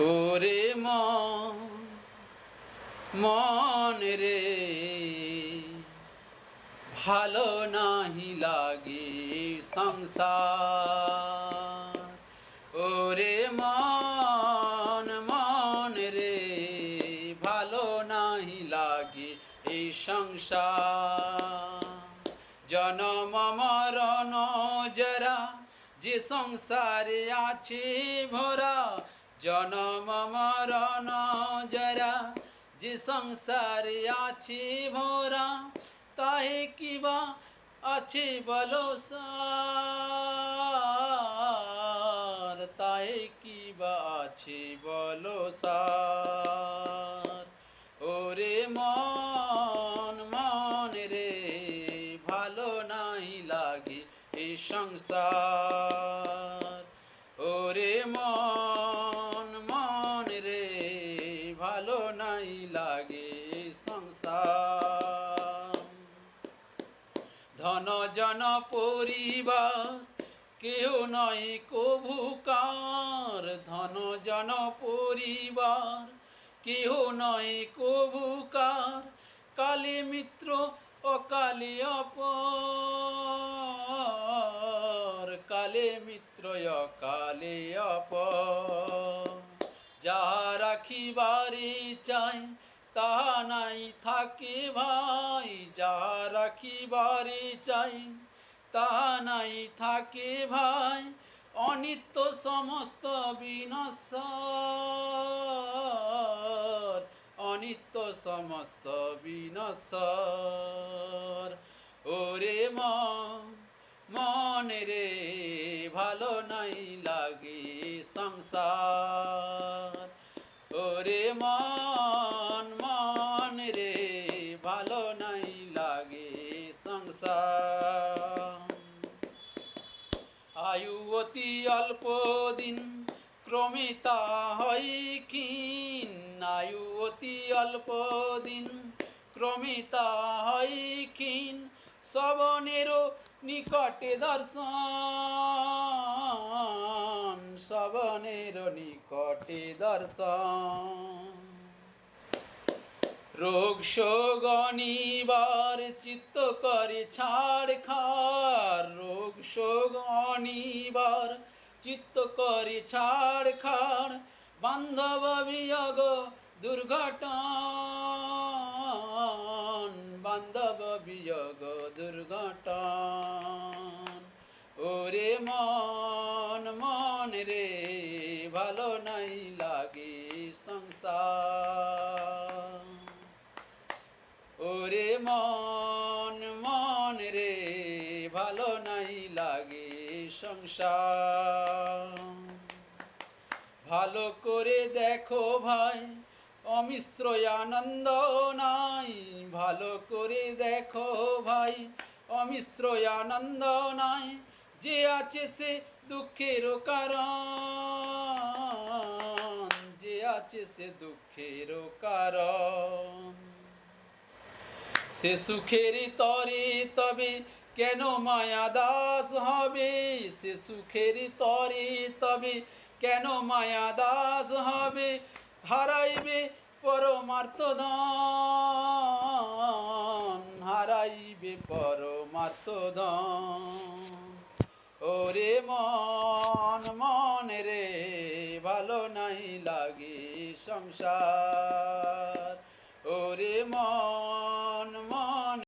ওরে মন রে, ভালো নাহি লাগে সংসার। ওরে মন মন রে, ভালো নাহি লাগে এই সংসার। জনম মরণ জরা যে সংসারে আছে ভরা জনম মরণ জরা যে সংসারে আছে ভরা, তাহে কিবা আছে বলো সার? তাহে কিবা আছে বলো সার? ওরে মন মন রে, ভালো নাই লাগে এই সংসার। ওরে মন ভালো নাই লাগে সংসার। ধন জন পরিবার কেউ নয় কভুকার ধন জন পরিবার কেহ নয় কভুকার কালে মিত্র অকালে অপর। কালে মিত্র অকালে অপর। যাহা রাখিবারে চাই, তাহা নাই থাকে ভাই। যাহা রাখিবারে চাই, তাহা নাই থাকে ভাই। অনিত্য সমস্ত বিনশ্বর, অনিত্য সমস্ত বিনশ্বর। ওরে মন রে, ভালো নাই লাগে সংসার। ওরে মন মন রে, ভালো নাই লাগে সংসার। আয়ু অতি অল্প দিন, ক্রমে তা হয় ক্ষীণ। আয়ু অতি অল্প দিন, ক্রমে তা হয় ক্ষীণ। শ্রবণেরও নিকটে দর্শন। শ্রবণেরও নিকটে দর্শন। রোগ শোক অনিবার চিত্ত করে ছাড় খার। রোগ শোক অনিবার চিত্ত করে ছাড় খাড় বান্ধব বিয়োগ দুর্ঘটন। বান্ধব বিয়োগ দুর্ঘটন। ওরে মন রে, ভালো নাই লাগে সংসার। ওরে মন মন রে, ভালো নাই লাগে সংসার। ভালো করে দেখো ভাই, অমিশ্র আনন্দ নাই। ভালো করে দেখো ভাই, অমিশ্র আনন্দ নাই। যে আছে সে দুঃখের কারণ, যে আছে সে দুঃখের কারণ। সে সুখেরই তরে তবে কেন মায়া দাস হবে? সে সুখেরই তরে তবে কেন মায়া দাস হবে? হারাইবে পরমার্থ ধন, হারাইবে পরমার্থ ধন। ওরে মন মন রে ভালো নাই লাগে সংসার। ওরে মন